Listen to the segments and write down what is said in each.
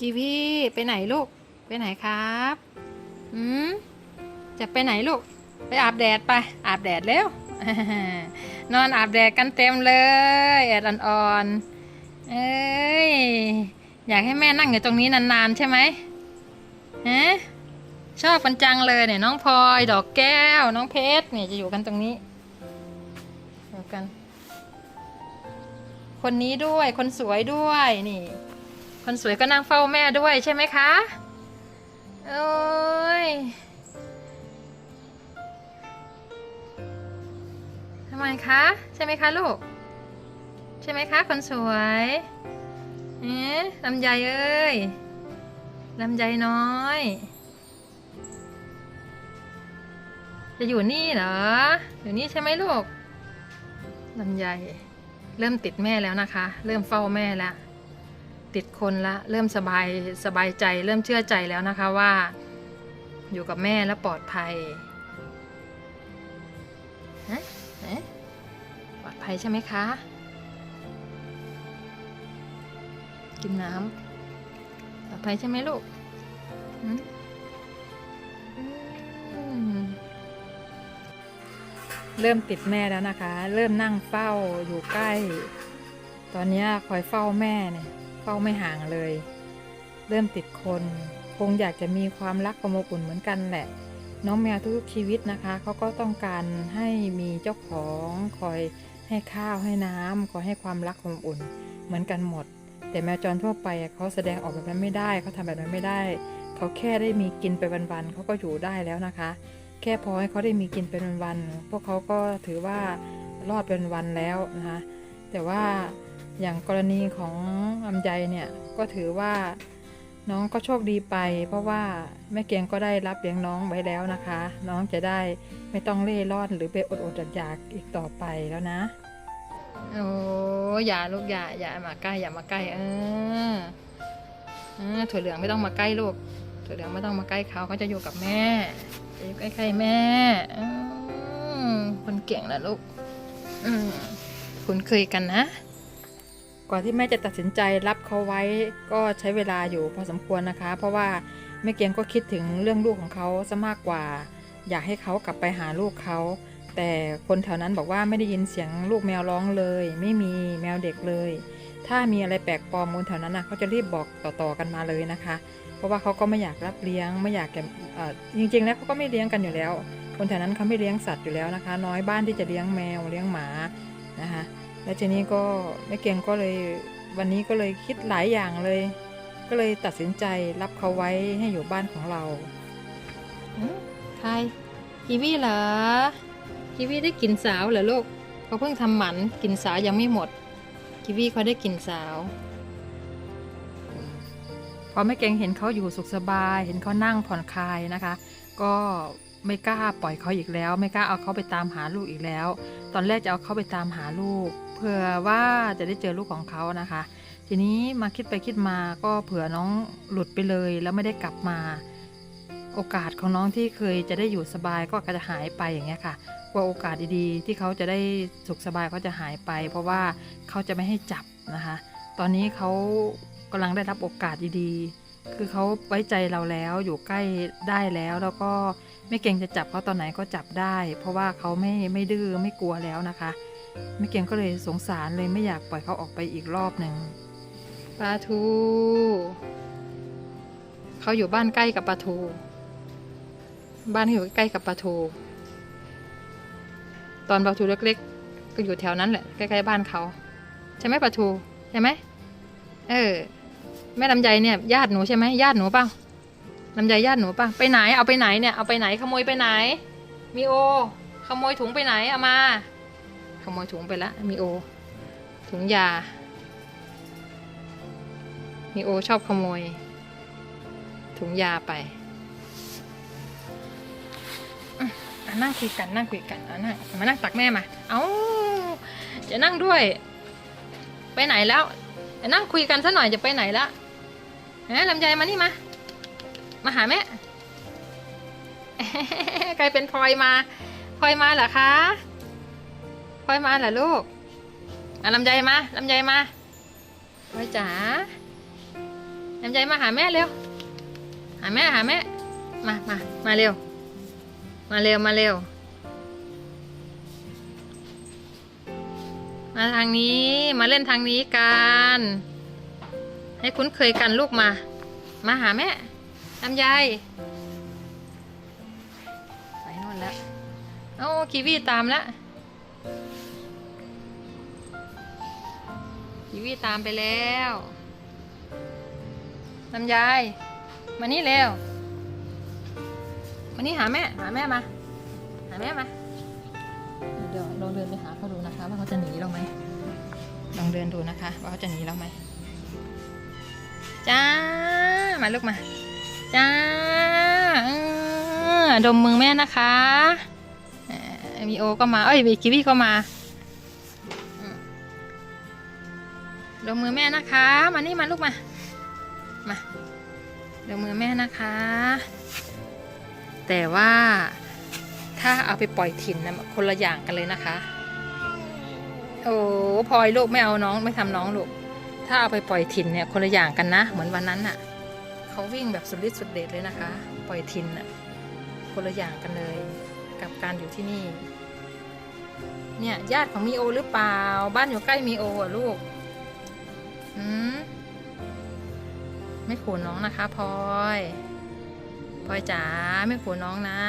กีวีไปไหนลูก ไปไหนครับอืมจะไปไหนลูก ไปอาบแดดไป อาบแดดเร็วนอนอาบแดดกันเต็มเลยแอดอ่อนๆเอ้ย อยากให้แม่นั่งอยู่ตรงนี้นานๆ ใช่ไหมฮะชอบกันจังเลยเนี่ยน้องพลอยดอกแก้ว น้องเพชรเนี่ยจะอยู่กันตรงนี้อยู่กัน คนนี้ด้วยคนสวยด้วยนี่ คนสวยก็นั่งเฝ้าแม่ด้วยใช่ไหมคะโอ้ยทำไมคะ ใช่ไหมคะลูก ใช่ไหมคะ คนสวยเอ๊ะลำไยเอ้ยลำไยน้อย จะอยู่นี่เหรอ อยู่นี่ใช่ไหมลูกลำไยเริ่มติดแม่แล้วนะคะ เริ่มเฝ้าแม่แล้ว ติดคนละ เริ่มสบายสบายใจ เริ่มเชื่อใจแล้วนะคะว่า อยู่กับแม่แล้วปลอดภัยฮะปลอดภัยใช่ไหมคะ กินน้ำปลอดภัยใช่ไหมลูกเริ่มติดแม่แล้วนะคะ เริ่มนั่งเฝ้าอยู่ใกล้ ตอนนี้คอยเฝ้าแม่เนี่ย เฝ้าไม่ห่างเลย เริ่มติดคน คงอยากจะมีความรักความอบอุ่นเหมือนกันแหละ น้องแมวทุกๆชีวิตนะคะเขาก็ต้องการให้มีเจ้าของคอยให้ข้าวให้น้ำคอยให้ความรักความอบอุ่นเหมือนกันหมด แต่แมวจรทั่วไปเขาแสดงออกแบบนั้นไม่ได้เขาทำแบบนั้นไม่ได้เขาแค่ได้มีกินไปวันๆเขาก็อยู่ได้แล้วนะคะ แค่พอให้เขาได้มีกินเป็นวันๆพวกเขาก็ถือว่ารอดเป็นวันแล้วนะคะแต่ว่า อย่างกรณีของลำไยเนี่ยก็ถือว่าน้องก็โชคดีไป เพราะว่าแม่เกียงก็ได้รับเลี้ยงน้องไว้แล้วนะคะ น้องจะได้ไม่ต้องเล่ร่อนหรือไปอดๆอยากอีกต่อไปแล้วนะโอ้อย่าลูกอย่าอย่ามาใกล้อย่ามาใกล้เออเออถั่วเหลืองไม่ต้องมาใกล้ลูกถั่วเหลืองไม่ต้องมาใกล้เขาเขาจะอยู่กับแม่จะอยู่ใกล้ๆแม่อคนเก่งนะลูกอืคุ้นเคยกันนะ ก่อนที่แม่จะตัดสินใจรับเขาไว้ก็ใช้เวลาอยู่พอสมควรนะคะ เพราะว่าแม่เกียงก็คิดถึงเรื่องลูกของเขาซะมากกว่า อยากให้เขากลับไปหาลูกเขา แต่คนแถวนั้นบอกว่าไม่ได้ยินเสียงลูกแมวร้องเลย ไม่มีแมวเด็กเลย ถ้ามีอะไรแปลกปลอมบนแถวนั้นนะเขาจะรีบบอกต่อๆกันมาเลยนะคะ เพราะว่าเขาก็ไม่อยากรับเลี้ยงไม่อยากแกเอ่อจริงๆแล้วเขาก็ไม่เลี้ยงกันอยู่แล้ว คนแถวนั้นเขาไม่เลี้ยงสัตว์อยู่แล้วนะคะ น้อยบ้านที่จะเลี้ยงแมวเลี้ยงหมานะคะ แล้วทีนี้ก็แม่เกียงก็เลยวันนี้ก็เลยคิดหลายอย่างเลย ก็เลยตัดสินใจรับเขาไว้ให้อยู่บ้านของเราใครกีวีเหรอกีวีได้กินสาวเหรอลูกเขาเพิ่งทำหมันกินสาวยังไม่หมดกีวีเขาได้กินสาวพอแม่เกงเห็นเขาอยู่สุขสบาย เห็นเขานั่งผ่อนคลายนะคะ ก็ไม่กล้าปล่อยเขาอีกแล้ว ไม่กล้าเอาเขาไปตามหาลูกอีกแล้ว ตอนแรกจะเอาเขาไปตามหาลูก เผื่อว่าจะได้เจอลูกของเขานะคะ ทีนี้มาคิดไปคิดมาก็เผื่อน้องหลุดไปเลยแล้วไม่ได้กลับมา โอกาสของน้องที่เคยจะได้อยู่สบายก็อาจจะหายไปอย่างเงี้ยค่ะกลัวโอกาสดีๆ ที่เขาจะได้สุขสบายเขาจะหายไป เพราะว่าเขาจะไม่ให้จับนะคะ ตอนนี้เขากำลังได้รับโอกาสดีๆ คือเขาไว้ใจเราแล้วอยู่ใกล้ได้แล้ว แล้วก็ไม่เก่งจะจับเขาตอนไหนก็จับได้ เพราะว่าเขาไม่ไม่ดื้อไม่กลัวแล้วนะคะไม่เก่งก็เลยสงสารเลยไม่อยากปล่อยเขาออกไปอีกรอบหนึ่งปลาทูเขาอยู่บ้านใกล้กับปลาทู บ้านที่อยู่ใกล้กับปลาทู ตอนปลาทูเล็กๆ ก็อยู่แถวนั้นแหละใกล้ๆบ้านเขา ใช่ไหมปลาทูใช่ไหมเออ แม่ลำไยเนี่ยญาติหนูใช่ไหมญาติหนูเปล่าลำไยญาติหนูเปล่าไปไหนเอาไปไหนเนี่ยเอาไปไหนขโมยไปไหน มีโอ ขโมยถุงไปไหนเอามา ขโมยถุงไปละมีโอ ถุงยา มีโอชอบขโมย ถุงยาไปนั่งคุยกันนั่งคุยกันอะนั่งมานั่งตักแม่มา เอาจะนั่งด้วย ไปไหนแล้วนั่งคุยกันซะหน่อยจะไปไหนแล้วะฮะลำไยมานี่มา มาหาแม่กลายเป็นพลอยมาพลอยมาเหรอคะพลอยมาเหรอลูกอะลำไยมาลำไยมาพลอยจ๋าลำไยมาหาแม่เร็ว หาแม่หาแม่ มามามาเร็ว มาเร็วมาเร็ว มาทางนี้มาเล่นทางนี้กัน ให้คุ้นเคยกันลูกมา มาหาแม่ลำไยไปโน่นแล้วเอากีวีตามแล้วกีวีตามไปแล้วลำไยมานี่เร็วมานี่หาแม่ หาแม่มา หาแม่มา เดี๋ยวลองเดินไปหาเขาดูนะคะ ว่าเขาจะหนีเราไหมลองเดินดูนะคะ ว่าเขาจะหนีเราไหม จ้า มาลูกมา จ้าดมมือแม่นะคะมีโอก็มา เอ้ยมีกิวี่ก็มาดมมือแม่นะคะ มานี่มาลูกมา มาดมมือแม่นะคะ แต่ว่าถ้าเอาไปปล่อยถิ่นนะคนละอย่างกันเลยนะคะ โอ้พลอยลูกไม่เอาน้องไม่ทำน้องลูก ถ้าเอาไปปล่อยถิ่นเนี่ยคนละอย่างกันนะ เหมือนวันนั้นน่ะเขาวิ่งแบบสุดฤทธิ์สุดเดชเลยนะคะ ปล่อยถิ่นน่ะคนละอย่างกันเลย กับการอยู่ที่นี่ เนี่ยญาติของมีโอหรือเปล่า บ้านอยู่ใกล้มีโออะลูกอืมไม่ขู่น้องนะคะพลอยพลอยจ๋าไม่ขู่น้องนะ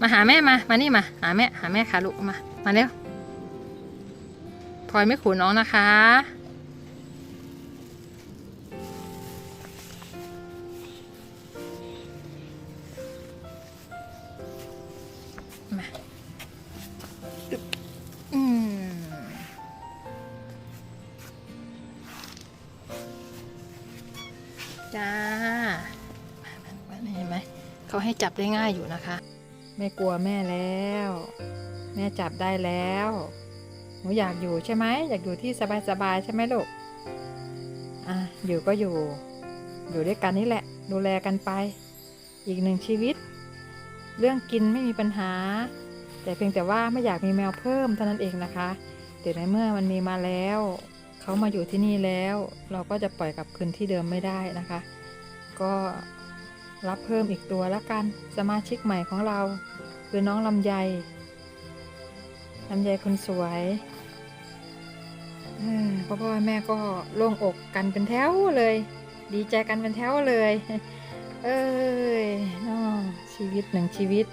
มาหาแม่มา มานี่มา หาแม่ หาแม่ค่ะลูกมา มาเร็ว พลอยไม่ขู่น้องนะคะ มาอึ๊บอืมจ้าเห็นไหมเขาให้จับได้ง่ายอยู่นะคะ ไม่กลัวแม่แล้ว แม่จับได้แล้ว หนูอยากอยู่ใช่ไหมอยากอยู่ที่สบายๆใช่ไหมลูกอะอยู่ก็อยู่ อยู่ด้วยกันนี่แหละ ดูแลกันไป อีกหนึ่งชีวิต เรื่องกินไม่มีปัญหา แต่เพียงแต่ว่าไม่อยากมีแมวเพิ่มเท่านั้นเองนะคะแต่ในเมื่อมันมีมาแล้วเขามาอยู่ที่นี่แล้ว เราก็จะปล่อยกลับคืนที่เดิมไม่ได้นะคะ ก็รับเพิ่มอีกตัวละกัน สมาชิกใหม่ของเราคือน้องลำไย ลำไยคนสวยอพ่อพ่อแม่ก็โล่งอกกันเป็นแถวเลย ดีใจกันเป็นแถวเลย เอ้ยน้อชีวิตหนึ่งชีวิต